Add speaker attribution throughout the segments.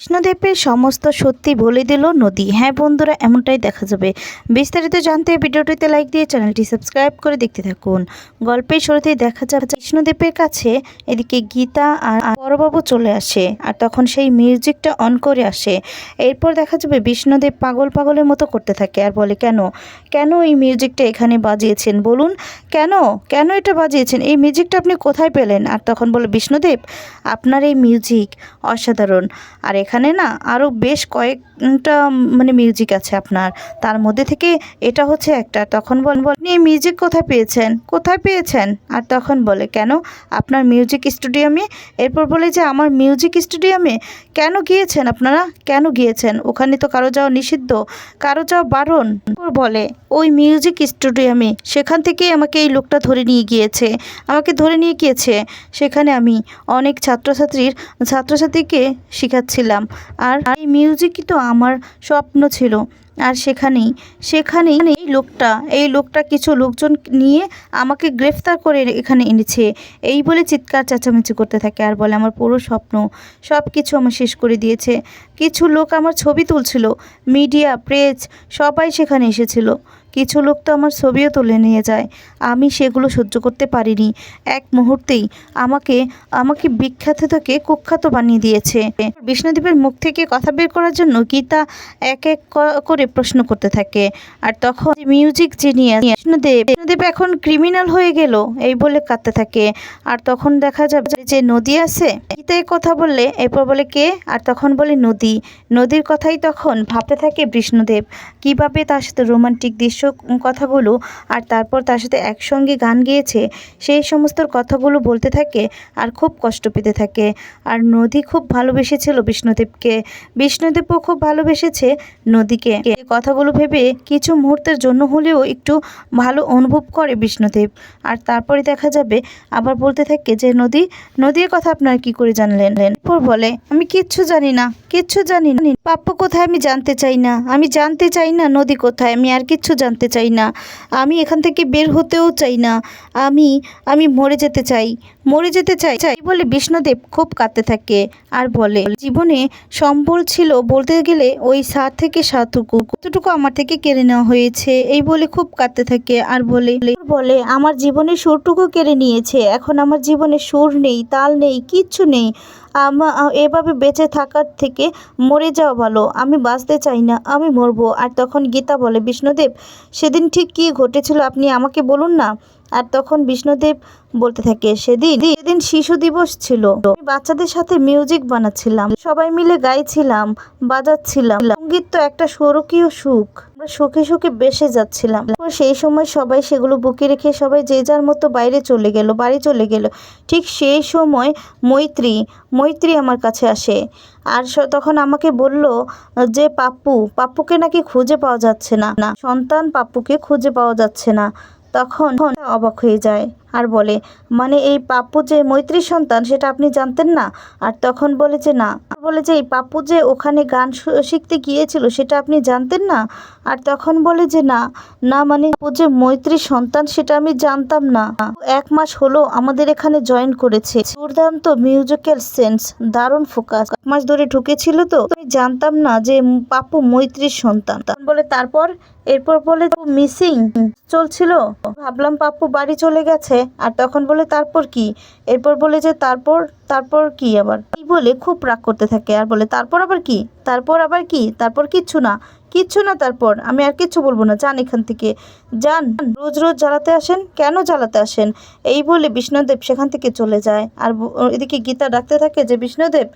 Speaker 1: কৃষ্ণদেবের সমস্ত সত্যি বলে দিল নদী। হ্যাঁ বন্ধুরা, এমনটাই দেখা যাবে। বিস্তারিত জানতে ভিডিওটিতে লাইক দিয়ে চ্যানেলটি সাবস্ক্রাইব করে দেখতে থাকুন। গল্পের শুরুতেই দেখা যাবে কৃষ্ণদেবের কাছে এদিকে গীতা আর বড়বাবু চলে আসে আর তখন সেই মিউজিকটা অন করে আসে। এরপর দেখা যাবে বিষ্ণুদেব পাগল পাগলের মতো করতে থাকে আর বলে, কেন? কেন এই মিউজিকটা এখানে বাজিয়েছেন? বলুন, কেন? কেন এটা বাজিয়েছেন? এই মিউজিকটা আপনি কোথায় পেলেন? আর তখন বলে, বিষ্ণুদেব, আপনার এই মিউজিক অসাধারণ। আর এখানে না আরও বেশ কয়েকটা মানে মিউজিক আছে আপনার। তার মধ্যে থেকে এটা হচ্ছে একটা। তখন বল আপনি এই মিউজিক কোথায় পেয়েছেন? কোথায় পেয়েছেন? আর তখন বলে, কেন? আপনার মিউজিক স্টুডিয়ামে এরপর বলে যে, আমার মিউজিক স্টুডিয়ামে কেন গিয়েছেন আপনারা? কেন গিয়েছেন? ওখানে তো কারও যাওয়া নিষিদ্ধ, কারও যাওয়া বারণ। বলে, ওই মিউজিক স্টুডিয়ামে সেখান থেকেই আমাকে এই লোকটা ধরে নিয়ে গিয়েছে, আমাকে ধরে নিয়ে গিয়েছে। সেখানে আমি অনেক ছাত্রছাত্রীর, ছাত্রছাত্রীকে শেখাচ্ছিলাম। আর এই মিউজিকই তো আমার স্বপ্ন ছিল। আর সেখানেই সেখানেই এই লোকটা এই লোকটা কিছু লোকজন নিয়ে আমাকে গ্রেফতার করে এখানে এনেছে। এই বলে চিৎকার চেঁচামেচি করতে থাকে আর বলে, আমার পুরো স্বপ্ন সব কিছু আমার শেষ করে দিয়েছে। কিছু লোক আমার ছবি তুলছিল মিডিয়া প্রেস সবাই সেখানে এসেছিল। কিছু লোক তো আমার ছবিও তুলে নিয়ে যায়। আমি সেগুলো সহ্য করতে পারিনি। এক মুহূর্তেই আমাকে আমাকে বিখ্যাত থেকে কুখ্যাত বানিয়ে দিয়েছে। বিষ্ণুদেবের মুখ থেকে কথা বের করার জন্য গীতা এক এক করে প্রশ্ন করতে থাকে। আর তখন মিউজিক জিনিয়াস বিষ্ণুদেব বিষ্ণুদেব এখন ক্রিমিনাল হয়ে গেল, এই বলে কাঁদতে থাকে। আর তখন দেখা যাবে যে নদী আছে, গীতা কথা বললে, এরপর বলে কে? আর তখন বলে নদী। নদীর কথাই তখন ভাবতে থাকে বিষ্ণুদেব কীভাবে তার সাথে রোমান্টিক দৃশ্য কথাগুলো আর তারপর তার সাথে একসঙ্গে গান গেয়েছে, সেই সমস্ত কথাগুলো বলতে থাকে আর খুব কষ্ট পেতে থাকে। আর নদী খুব ভালোবেসেছিল বিষ্ণুদেবকে। বিষ্ণুদেবও খুব ভালোবেসেছে নদীকে। এই কথাগুলো ভেবে কিছু মুহূর্তের জন্য হলেও একটু ভালো অনুভব করে বিষ্ণুদেব। আর তারপরে দেখা যাবে, আবার বলতে থাকে যে, নদী, নদীর কথা আপনারা কি করে জানলেন? এরপর বলে, আমি কিচ্ছু জানি না, কিচ্ছু জানি না। পাপ্পু কোথায় আমি জানতে চাই না? আমি জানতে চাই না নদী কোথায়, আমি আর কিচ্ছু জানতে চাই না। আমি এখান থেকে বের হতেও চাই না। আমি আমি মরে যেতে চাই। মরে যেতে চাই চাই বলে বিষ্ণুদেব খুব কাঁদতে থাকে আর বলে, জীবনে সম্বল ছিল বলতে গেলে ওই সাত থেকে সাতটুকু কতটুকু আমার থেকে কেড়ে নেওয়া হয়েছে। এই বলে খুব কাঁদতে থাকে আর বলে বলে, আমার জীবনে সুরটুকু কেড়ে নিয়েছে। এখন আমার জীবনে সুর নেই, তাল নেই, কিচ্ছু নেই। এভাবে বেঁচে থাকার থেকে মরে যাওয়া ভালো। আমি বাঁচতে চাই না, আমি মরবো। আর তখন গীতা বলে, বিষ্ণুদেব, সেদিন ঠিক কী ঘটেছিল আপনি আমাকে বলুন না? আর তখন বিষ্ণুদেব বলতে থাকে, সেদিন সেদিন শিশু দিবস ছিল। বাচ্চাদের সাথে মিউজিক বানাচ্ছিলাম। সবাই মিলে গাইছিলাম, বাজাচ্ছিলাম। সংগীত তো একটা স্বরকীয় সুখ। আমরা সুখে সুখে বেসে যাচ্ছিলাম। সেই সময় সবাই সেগুলো বুকে রেখে সবাই যে যার মতো বাইরে চলে গেল, বাড়ি চলে গেল। ঠিক সেই সময় মৈত্রী মৈত্রী আমার কাছে আসে। আর তখন আমাকে বলল যে, পাপ্পু, পাপ্পুকে নাকি খুঁজে পাওয়া যাচ্ছে না। না, সন্তান পাপ্পুকে খুঁজে পাওয়া যাচ্ছে না। তখন অবাক হয়ে যায়। আর বলে মানে এই পাপ্পু যে মৈত্রীর সন্তান, সেটা আপনি জানতেন না? আর তখন বলে যে, না। বলে যে, এই পাপ্পু যে ওখানে গান শিখতে গিয়েছিল, সেটা আপনি জানতেন না? আর তখন বলে যে, না। না মানে ও যে মৈত্রীর সন্তান, সেটা আমি জানতাম না। এক মাস হলো আমাদের এখানে জয়েন করেছে। দুর্দান্ত মিউজিক্যাল সেন্স, দারুণ ফোকাস। এক মাস ধরে ঢুকেছিল তো, আমি জানতাম না যে পাপ্পু মৈত্রীর সন্তান। বলে, তারপর? এরপর বলে মিসিং চলছিল। ভাবলাম পাপ্পু বাড়ি চলে গেছে। আর তখন বলে, তারপর কি? এরপর বলে যে, তারপর তারপর কি আবার? এই বলে খুব রাগ করতে থাকে। আর বলে, তারপর আবার কি? তারপর আবার কি? তারপর কিচ্ছু না। কিচ্ছু না তারপর, আমি আর কিচ্ছু বলব না। যান এখান থেকে। যান। রোজ রোজ জ্বালাতে আসেন? কেন জ্বালাতে আসেন? এই বলে বিষ্ণুদেব সেখান থেকে চলে যায়। আর এদিকে গীতা ডাকতে থাকে যে, বিষ্ণুদেব,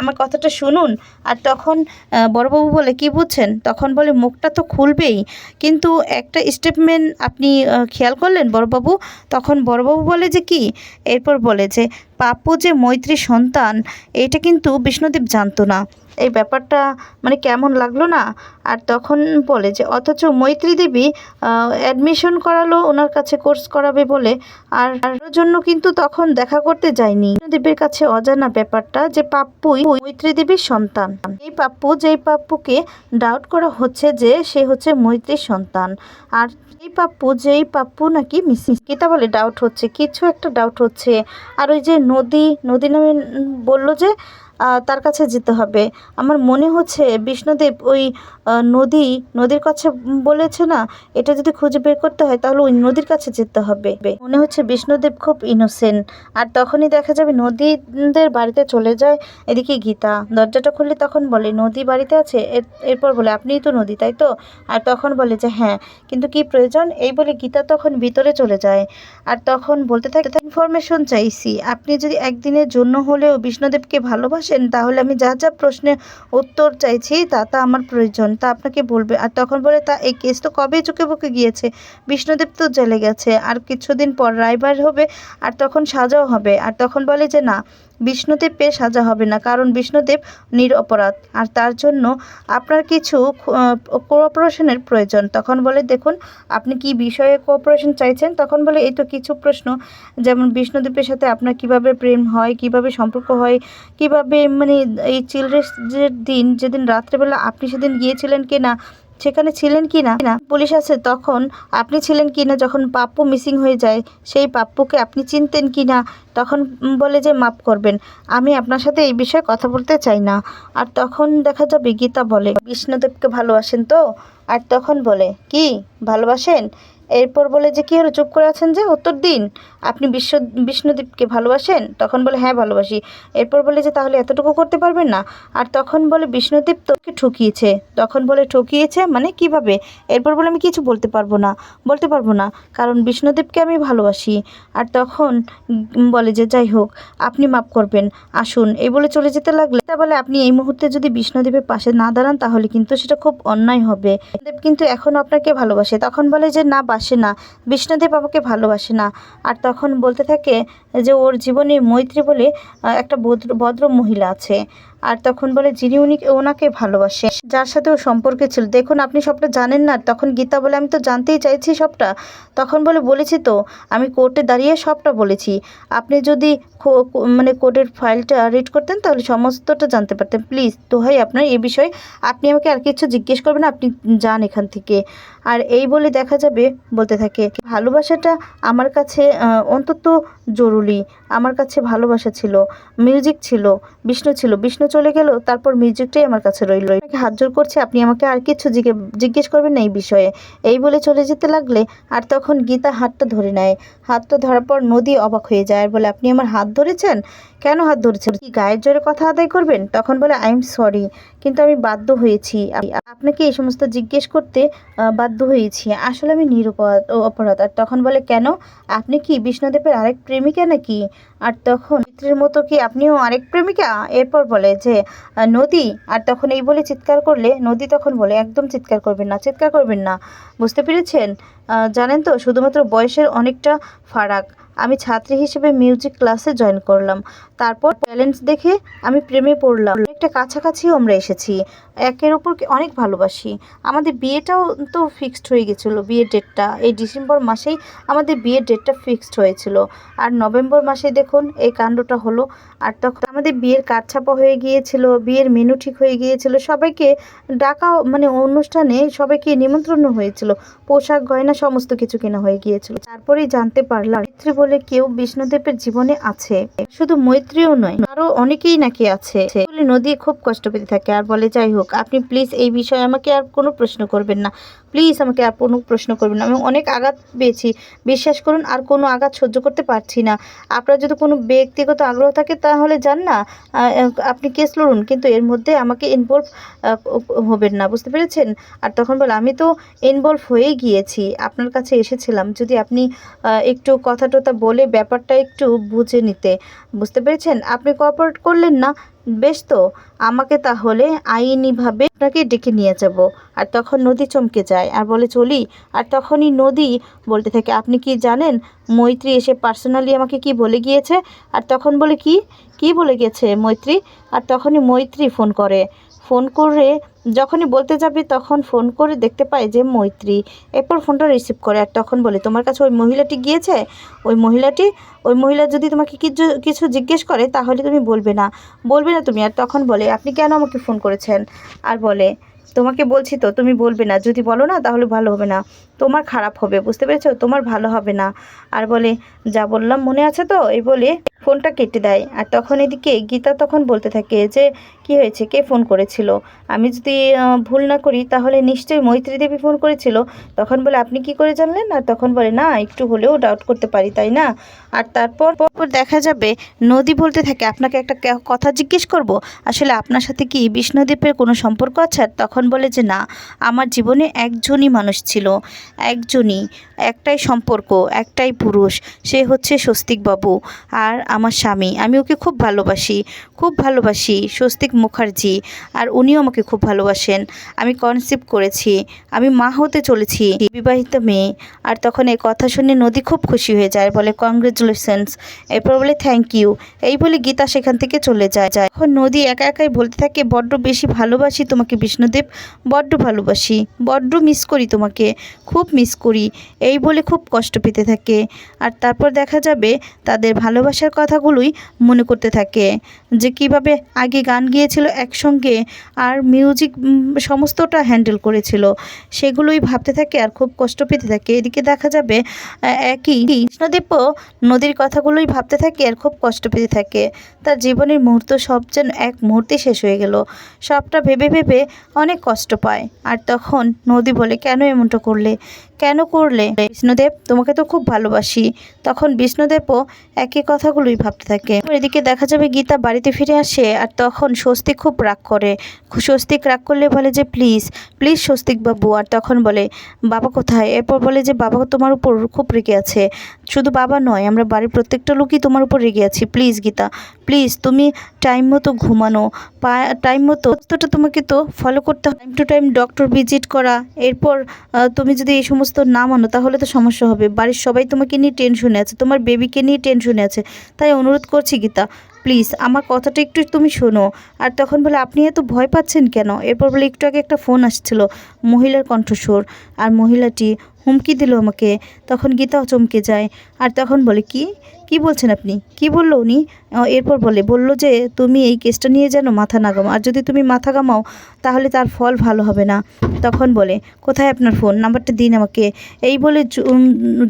Speaker 1: আমার কথাটা শুনুন। আর তখন বড়বাবু বলে, কি বুঝছেন? তখন বলে, মুখটা তো খুলবেই। কিন্তু একটা স্টেটমেন্ট আপনি খেয়াল করলেন বড়বাবু? তখন বড়বাবু বলে যে, কি? এরপর বলে যে পাপ্পু যে মৈত্রী সন্তান, এটা কিন্তু বিষ্ণুদেব জানতো না। এই ব্যাপারটা মানে কেমন লাগল না? আর তখন বলে যে, অথচ মৈত্রী দেবী অ্যাডমিশন করালো, ওনার কাছে কোর্স করাবে বলে। আর ওর জন্য কিন্তু তখন দেখা করতে যায়নি। দেবীর কাছে অজানা ব্যাপারটা যে, পাপ্পুই মৈত্রী দেবীর সন্তান। এই পাপ্পু, যেই পাপ্পুকে ডাউট করা হচ্ছে যে, সে হচ্ছে মৈত্রীর সন্তান। আর এই পাপ্পু, যেই পাপ্পু নাকি মিসিং কিতা বলে ডাউট হচ্ছে, কিছু একটা ডাউট হচ্ছে। আর ওই যে নদী নদী নামে বলল যে তার কাছে যেতে হবে। আমার মনে হচ্ছে বিষ্ণুদেব ওই নদী, নদীর কাছে বলেছে না, এটা যদি খুঁজে বের করতে হয় তাহলে ওই নদীর কাছে যেতে হবে। মনে হচ্ছে বিষ্ণুদেব খুব ইনোসেন্ট আর তখনই দেখা যাবে নদীদের বাড়িতে চলে যায় এদিকে গীতা। দরজাটা খুললে তখন বলে, নদী বাড়িতে আছে? এর- এরপর বলে, আপনিই তো নদী, তাই তো? আর তখন বলে যে হ্যাঁ কিন্তু কি প্রয়োজন? এই বলে গীতা তখন ভিতরে চলে যায়। আর তখন বলতে থাকে, ইনফরমেশন চাইছি, আপনি যদি একদিনের জন্য হলেও বিষ্ণুদেবকে ভালোবাসেন তাহলে আমি যা যা প্রশ্নের উত্তর চাইছি তা তা আমার প্রয়োজন, তা আপনাকে বলবে। আর তখন বলে, তা এই কেস তো কবে চুকে বুকে গিয়েছে? বিষ্ণুদেব তো জেলে গেছে, আর কিছুদিন পর রায়বার হবে, আর তখন সাজাও হবে। আর তখন বলে যে, না বিষ্ণুদেব পেয়ে সাজা হবে না, কারণ বিষ্ণুদেব নিরপরাধ। আর তার জন্য আপনার কিছু কোঅপারেশনের প্রয়োজন। তখন বলে, দেখুন, আপনি কি বিষয়ে কোঅপারেশন চাইছেন? তখন বলে, এই তো কিছু প্রশ্ন। যেমন বিষ্ণুদেবের সাথে আপনার কীভাবে প্রেম হয়, কীভাবে সম্পর্ক হয়, কীভাবে মানে এই চিলড্রেন্সের দিন, যেদিন রাত্রেবেলা আপনি সেদিন গিয়েছিলেন কি না সেখানে ছিলেন কি না? পুলিশ আছে তখন আপনি ছিলেন কি না? যখন পাপ্পু মিসিং হয়ে যায়, সেই পাপ্পুকে আপনি চিনতেন কি না? তখন বলে যে মাপ করবেন, আমি আপনার সাথে এই বিষয়ে কথা বলতে চাই না। আর তখন দেখা যাবে গীতা বলে বিষ্ণুদেবকে ভালোবাসেন তো? আর তখন বলে, কি? ভালোবাসেন? এরপর বলে যে, কী হলো? চুপ করে আছেন যে? উত্তর দিন। আপনি বিশ্ব বিষ্ণুদেবকে ভালোবাসেন? তখন বলে হ্যাঁ ভালোবাসি। এরপর বলে যে, তাহলে এতটুকু করতে পারবেন না? আর তখন বলে বিষ্ণুদেব তোকে ঠকিয়েছে। তখন বলে, ঠকিয়েছে মানে কীভাবে? এরপর বলে, আমি কিছু বলতে পারব না। বলতে পারব না, কারণ বিষ্ণুদেবকে আমি ভালোবাসি। আর তখন বলে যে, যাই হোক, আপনি মাপ করবেন। আসুন। এই বলে চলে যেতে লাগলে। তা বলে, আপনি এই মুহূর্তে যদি বিষ্ণুদেবের পাশে না দাঁড়ান, তাহলে কিন্তু সেটা খুব অন্যায় হবে। বিষ্ণুদেব কিন্তু এখন আপনাকে ভালোবাসে। তখন বলে যে, না বাসে না, বিষ্ণুদেব আমাকে ভালোবাসে না। আর তখন বলতে থাকে যে, ওর জীবনে মৈত্রী বলে একটা ভদ্র ভদ্র মহিলা আছে। আর তখন বলে, যিনি উনি, ওনাকে ভালোবাসে। যার সাথে ও সম্পর্কে ছিল। দেখুন, আপনি সবটা জানেন না। তখন গীতা বলে, আমি তো জানতেই চাইছি সবটা। তখন বলে, বলেছি তো, আমি কোর্টে দাঁড়িয়ে সবটা বলেছি। আপনি যদি মানে কোর্টের ফাইলটা রিড করতেন, তাহলে সমস্তটা জানতে পারতেন। প্লিজ, দোহাই আপনার এ বিষয়ে। আপনি আমাকে আর কিছু জিজ্ঞেস করবেন আপনি যান এখান থেকে। আর এই বলে দেখা যাবে, বলতে থাকে, ভালোবাসাটা আমার কাছে অন্তত জরুরি। আমার কাছে ভালোবাসা ছিল, মিউজিক ছিল, বিষ্ণু ছিল। বিষ্ণু চলে গেল, তারপর মিউজিকটাই আমার কাছে রইল। হাত জোর করছে? আপনি আমাকে আর কিছু জিজ্ঞে- জিজ্ঞেস করবেন না এই বিষয়ে। এই বলে চলে যেতে লাগলে, আর তখন গীতা হাতটা ধরে নেয়। হাতটা ধরার পর নদী অবাক হয়ে যায়। আর বলে, আপনি আমার হাত ধরেছেন? কেন হাত ধরেছেন? কি গায়ের জোরে কথা আদায় করবেন? তখন বলে, আই এম সরি। কিন্তু আমি বাধ্য হয়েছি। আপনাকে এই সমস্ত জিজ্ঞেস করতে বাধ্য হয়েছি। আসলে আমি নিরপরাধ, ও অপরাধ। আর তখন বলে, কেন? আপনি কি বিষ্ণুদেবের আরেক প্রেমিকা নাকি? আর তখন মিত্রের মতো কি আপনিও আরেক প্রেমিকা? এরপর বলে যে নদী। আর তখন এই বলে চিৎকার করলে, নদী তখন বলে, একদম চিৎকার করবেন না, চিৎকার করবেন না। বুঝতে পেরেছেন? জানেন তো, শুধুমাত্র বয়সের অনেকটা ফারাক। আমি ছাত্রী হিসেবে মিউজিক ক্লাসে জয়েন করলাম। তারপর ট্যালেন্টস দেখে আমি প্রেমে পড়লাম। একটা কাছাকাছিও আমরা এসেছি। একের ওপর অনেক ভালোবাসি। আমাদের বিয়েটাও তো ফিক্সড হয়ে গেছিল, বিয়ের ডেটটা এই ডিসেম্বর মাসেই আমাদের বিয়ের ডেটটা ফিক্সড হয়েছিল। আর নভেম্বর মাসে দেখুন, এই কাণ্ডটা হলো। আর তখন আমাদের বিয়ের কাঠ ছাপা হয়ে গিয়েছিল, বিয়ের মেনু ঠিক হয়ে গিয়েছিল। সবাইকে ডাকা মানে অনুষ্ঠানে সবাইকে নিমন্ত্রণ হয়েছিল। পোশাক, গয়না সমস্ত কিছু কেনা হয়ে গিয়েছিল। তারপরেই জানতে পারলাম, মৈত্রী বলে কেউ বিষ্ণুদেবের জীবনে আছে। শুধু মৈত্রীও নয়, আরও অনেকেই নাকি আছে। নদী খুব কষ্ট পেতে থাকে। আর বলে যাই হোক, আপনি প্লিজ এই বিষয়ে আমাকে আর কোনো প্রশ্ন করবেন না। প্লিজ আমাকে আর কোনো প্রশ্ন করবেন না। আমি অনেক আঘাত পেয়েছি। বিশ্বাস করুন, আর কোনো আঘাত সহ্য করতে পারছি না। আপনার যদি কোনো ব্যক্তিগত আগ্রহ থাকে, তাহলে যান না। আপনি কেস লড়ুন, কিন্তু এর মধ্যে আমাকে ইনভলভ হবেন না। বুঝতে পেরেছেন? আর তখন বলে, আমি তো ইনভলভ হয়েই গিয়েছি। আপনার কাছে এসেছিলাম। যদি আপনি একটু কথা টথা বলে ব্যাপারটা একটু বুঝে নিতে। বুঝতে পেরেছেন? আপনি কোঅপারেট করলেন না, বেশ তো। আমাকে তাহলে আইনিভাবে আপনাকে ডেকে নিয়ে যাব। আর তখন নদী চমকে যায় আর বলে, চলি। আর তখনই নদী বলতে থাকে, আপনি কি জানেন, মৈত্রী এসে পার্সোনালি আমাকে কি বলে গিয়েছে? আর তখন বলে, কি? কি বলে গেছে মৈত্রী? আর তখনই মৈত্রী ফোন করে ফোন করে, যখনই বলতে যাবে তখন ফোন করে দেখতে পায় যে মৈত্রী। এরপর ফোনটা রিসিভ করে আর তখন বলে, তোমার কাছে ওই মহিলাটি গিয়েছে? ওই মহিলাটি? ওই মহিলা যদি তোমাকে কিছু কিছু জিজ্ঞেস করে তাহলে তুমি বলবে না। বলবে না তুমি? আর তখন বলে, আপনি কেন আমাকে ফোন করেছেন? আর বলে, তোমাকে বলছি তো, তুমি বলবে না। যদি বলো না তাহলে ভালো হবে না। তোমার খারাপ হবে, বুঝতে পেরেছ? তোমার ভালো হবে না। আর বলে, যা বললাম মনে আছে তো? এই বলে ফোনটা কেটে দেয়। আর তখন এদিকে গীতা তখন বলতে থাকে যে, কি হয়েছে? কে ফোন করেছিল? আমি যদি ভুল না করি, তাহলে নিশ্চয়ই মৈত্রী দেবী ফোন করেছিল। তখন বলে, আপনি কি করে জানলেন? আর তখন বলে, না, একটু হলেও ডাউট করতে পারি, তাই না? আর তারপর পর দেখা যাবে, নদী বলতে থাকে, আপনাকে একটা কথা জিজ্ঞেস করব? আসলে আপনার সাথে কি বিষ্ণুদ্বীপের কোনো সম্পর্ক আছে? তখন বলে যে, না, আমার জীবনে একজনই মানুষ ছিল। একজনই, একটাই সম্পর্ক, একটাই পুরুষ, সে হচ্ছে স্বস্তিকবাবু আর আমার স্বামী। আমি ওকে খুব ভালোবাসি খুব ভালোবাসি স্বস্তিক মুখার্জি, আর উনিও আমাকে খুব ভালোবাসেন। আমি কনসেপ্ট করেছি, আমি মা হতে চলেছি, বিবাহিত মেয়ে। আর তখন এই কথা শুনে নদী খুব খুশি হয়ে যায়, বলে কংগ্রেচুলেশনস এরপর বলে থ্যাংক ইউ এই বলে গীতা সেখান থেকে চলে যায়। যায় এখন নদী একা একাই বলতে থাকে, বড্ড বেশি ভালোবাসি তোমাকে বিষ্ণুদেব, বড্ড ভালোবাসি, বড্ড মিস করি তোমাকে, খুব মিস করি। এই বলে খুব কষ্ট পেতে থাকে। আর তারপর দেখা যাবে, তাদের ভালোবাসার কথাগুলোই মনে করতে থাকে, যে কীভাবে আগে গান গিয়েছিল একসঙ্গে আর মিউজিক সমস্তটা হ্যান্ডেল করেছিল। সেগুলোই ভাবতে থাকে আর খুব কষ্ট পেতে থাকে। এদিকে দেখা যাবে একই কৃষ্ণদেবও নদীর কথাগুলোই ভাবতে থাকে আর খুব কষ্ট পেতে থাকে। তার জীবনের মুহূর্ত সব যেন এক মুহূর্তে শেষ হয়ে গেল। সবটা ভেবে ভেবে অনেক কষ্ট পায়। আর তখন নদী বলে, কেন এমনটা করলে? কেন করলে? বিষ্ণুদেব, তোমাকে তো খুব ভালোবাসি। তখন বিষ্ণুদেবও একই কথাগুলোই ভাবতে থাকে। এদিকে দেখা যাবে গীতা বাড়িতে ফিরে আসে আর তখন স্বস্তিক খুব রাগ করে। স্বস্তিক রাগ করলে বলে যে, প্লিজ প্লিজ স্বস্তিক বাবু। আর তখন বলে, বাবা কোথায়? এরপর বলে যে, বাবা তোমার উপর খুব রেগে আছে। শুধু বাবা নয়, আমরা বাড়ির প্রত্যেকটা লোকই তোমার উপর রেগে আছি। প্লিজ, গীতা, প্লিজ, তুমি টাইম মতো ঘুমানো। টাইম মতো তো তোমাকে তো ফলো করতে time to time doctor visit করা, এরপর তুমি যদি এই সমস্ত না মানো, তাহলে তো সমস্যা হবে। বাড়ির সবাই তোমাকে নিয়ে টেনশনে আছে, তোমার বেবিকে নিয়ে টেনশনে আছে। তাই অনুরোধ করছি, গীতা প্লিজ আমার কথাটা একটু তুমি শোনো। আর তখন বলে, আপনি এত ভয় পাচ্ছেন কেন? এরপর বলে, একটু আগে একটা ফোন আসছিল, মহিলার কণ্ঠস্বর। আর মহিলাটি হুমকি দিল আমাকে। তখন গীতাও চমকে যায়। আর তখন বলে, কি? কি বলছেন আপনি? কি বলল উনি? এরপর বলে, বলল যে, তুমি এই কেসটা নিয়ে যেন মাথা না আর যদি তুমি মাথা গামাও তাহলে তার ফল ভালো হবে না। তখন বলে, কোথায় আপনার ফোন? নাম্বারটা দিন আমাকে। এই বলে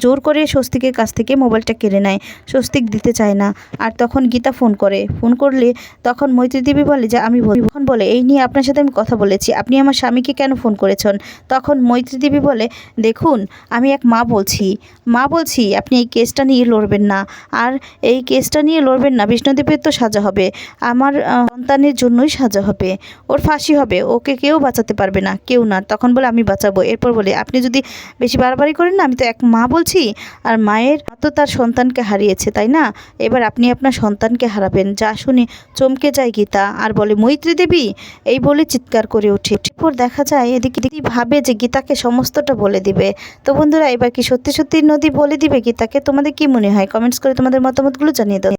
Speaker 1: জোর করে স্বস্তিকের কাছ থেকে মোবাইলটা কেড়ে নেয়। স্বস্তিক দিতে চায় না। আর তখন গীতা ফোন করে। ফোন করলে তখন মৈত্রী দেবী বলে যে, আমি তখন বলে, এই নিয়ে আপনার সাথে আমি কথা বলেছি। আপনি আমার স্বামীকে কেন ফোন করেছেন? তখন মৈত্রী দেবী বলে, দেখুন, আমি এক মা বলছি। মা বলছি, আপনি এই কেসটা নিয়ে লড়বেন না। আর এই কেসটা নিয়ে লড়বেন না, বিষ্ণুদেবের তো সাজা হবে। আমার সন্তানের জন্যই সাজা হবে। ওর ফাঁসি হবে। ওকে কেউ বাঁচাতে পারবে না। কেউ না। তখন বলে, আমি বাঁচাবো। এরপর বলে, আপনি যদি বেশি বাড়াবাড়ি করেন না, আমি তো এক মা বলছি। আর মায়ের তো তার সন্তানকে হারিয়েছে, তাই না? এবার আপনি আপনার সন্তানকে হারাবেন। যা শুনে চমকে যায় গীতা। আর বলে, মৈত্রী দেবী! এই বলে চিৎকার করে ওঠে। এরপর দেখা যায়, এদিকে ভাবে যে গীতাকে সমস্তটা বলে দিবে। তো বন্ধুরা, এবার কি সত্যি সত্যি নদী বলে দিবে গীতাকে? তোমাদের কি মনে হয়? কমেন্টস করে তোমাদের মতামতগুলো জানিয়ে দাও।